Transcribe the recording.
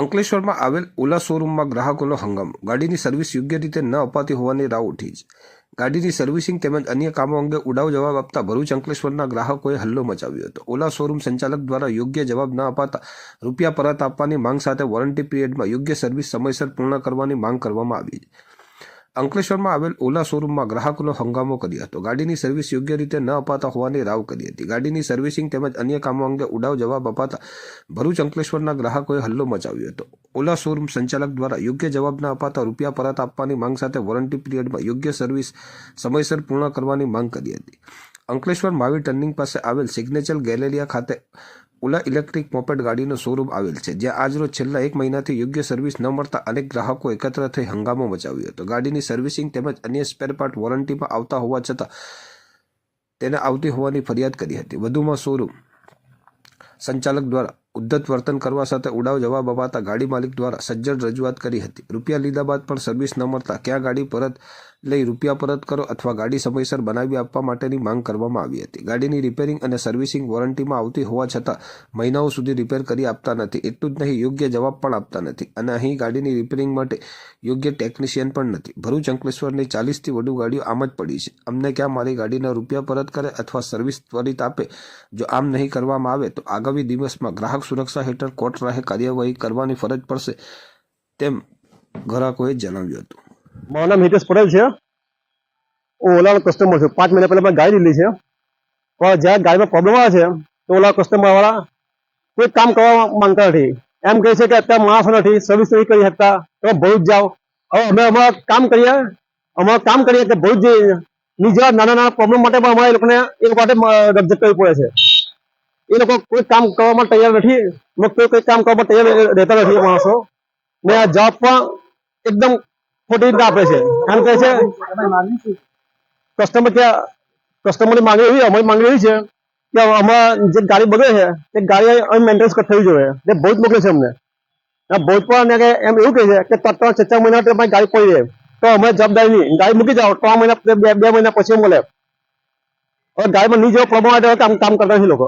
અંકલેશ્વરમાં આવેલ ઓલા શોરૂમમાં ગ્રાહકોનો હંગામો. ગાડીની સર્વિસ યોગ્ય રીતે ન અપાતી હોવાની રાવ ઉઠી છે ગાડીની સર્વિસિંગ તેમજ અન્ય કામો અંગે ઉડાવ જવાબ આપતા ભરૂચ અંકલેશ્વરના ગ્રાહકોએ હલ્લો મચાવ્યો હતો. ઓલા શોરૂમ સંચાલક દ્વારા યોગ્ય જવાબ ન અપાતા રૂપિયા પરત આપવાની માંગ સાથે વોરંટી પીરિયડમાં યોગ્ય સર્વિસ સમયસર પૂર્ણ કરવાની માંગ કરવામાં આવી છે. અંકલેશ્વરમાં આવેલ ઓલા શોરૂમમાં ગ્રાહકોનો હંગામો કર્યો હતો. ગાડીની સર્વિસ યોગ્ય રીતે ન અપાતા હોવાની રાવ કરી હતી. ગાડીની સર્વિસિંગ તેમજ અન્ય કામો અંગે ઉડાવ જવાબ અપાતા ભરૂચ અંકલેશ્વરના ગ્રાહકોએ હલ્લો મચાવ્યો હતો. ઓલા શોરૂમ સંચાલક દ્વારા યોગ્ય જવાબ ન અપાતા રૂપિયા પરત આપવાની માંગ સાથે વોરંટી પિરિયડમાં યોગ્ય સર્વિસ સમયસર પૂર્ણ કરવાની માંગ કરી હતી. અંકલેશ્વર માવી ટર્નિંગ પાસે આવેલ સિગ્નેચર ગેલેરિયા ખાતે ઓલા ઇલેક્ટ્રિક મોપેડ ગાડીનો શોરૂમ આવેલ છે, જ્યાં આજરોજ છેલ્લા એક મહિનાથી યોગ્ય સર્વિસ ન મળતા અનેક ગ્રાહકો એકત્ર થઈ હંગામો મચાવ્યો હતો. ગાડીની સર્વિસિંગ તેમજ અન્ય સ્પેર પાર્ટ વોરંટીમાં આવતા હોવા છતાં તેને આવતી હોવાની ફરિયાદ કરી હતી. વધુમાં શોરૂમ સંચાલક દ્વારા ઉદ્ધત વર્તન કરવા સાથે ઉડાવ જવાબ અપાતા ગાડી માલિક દ્વારા સજ્જડ રજૂઆત કરી હતી. રૂપિયા લીધા બાદ પણ સર્વિસ ન મળતા ક્યાં ગાડી પરત લઈ રૂપિયા પરત કરો અથવા ગાડી સમયસર બનાવી આપવા માટેની માંગ કરવામાં આવી હતી. ગાડીની રિપેરિંગ અને સર્વિસિંગ વોરંટીમાં આવતી હોવા છતાં મહિનાઓ સુધી રિપેર કરી આપતા નથી. એટલું જ નહીં, યોગ્ય જવાબ પણ આપતા નથી અને અહીં ગાડીની રિપેરિંગ માટે યોગ્ય ટેકનિશિયન પણ નથી. ભરૂચ અંકલેશ્વરની ચાલીસથી વધુ ગાડીઓ આમ જ પડી છે. અમને ક્યાં મારી ગાડીના રૂપિયા પરત કરે અથવા સર્વિસ ત્વરિત આપે? જો આમ નહીં કરવામાં આવે તો આગામી દિવસમાં ગ્રાહક સુરક્ષા હેઠળ કોર્ટ રાહે કાર્યવાહી કરવાની ફરજ પડશે તેમ ગ્રાહકોએ જણાવ્યું હતું. મારું નામ હિતેશ પટેલ છે. હું ઓલાનો કસ્ટમર છું. પાંચ મહિના પહેલાં મેં ગાડી લીધી છે. પણ જ્યારે ગાડીમાં પ્રોબ્લેમ આવે છે, તો ઓલા કસ્ટમર વાળા કોઈ કામ કરવા માંગતા નથી. એમ કહે છે કે અત્યારે માણસો નથી સર્વિસ નથી કરી શકતા. તમે ભરૂચ જાઓ. હવે અમે અમારા કામ કરીએ. અમારું કામ કરીએ કે ભરૂચ જઈએ નાના નાના પ્રોબ્લેમ માટે પણ અમારે એ લોકોને એ માટે રજત કરવી પડે છે. એ લોકો કોઈ કામ કરવા માટે તૈયાર નથી ને કોઈ કોઈ કામ કરવા માટે તૈયાર રહેતા નથી એ માણસો. ને આ જવાબ પણ એકદમ ખોટી રીતે આપે છે. એમ કહે છે કસ્ટમર ત્યાં કસ્ટમરની માંગણી એવી, અમારી માંગણી એવી છે કે અમારા જે ગાડી બગડે છે એ ગાડી અહીં મેન્ટેનન્સ થવી જોઈએ. જે બહુ જ મોકલે છે અમને. આ બહુ પણ ને કે એમ એવું કહે છે કે ત્રણ ત્રણ, ચાર ચાર મહિના તમારી ગાડી પડી રહે. તો અમે જવાબદારી નહીં ગાડી મૂકી જાઓ, ત્રણ મહિના, બે બે મહિના પછી મળે હવે ગાડીમાં નહીં જેવો પ્રોબ્લેમ આવે તો કામ કામ કરતા નથી લોકો.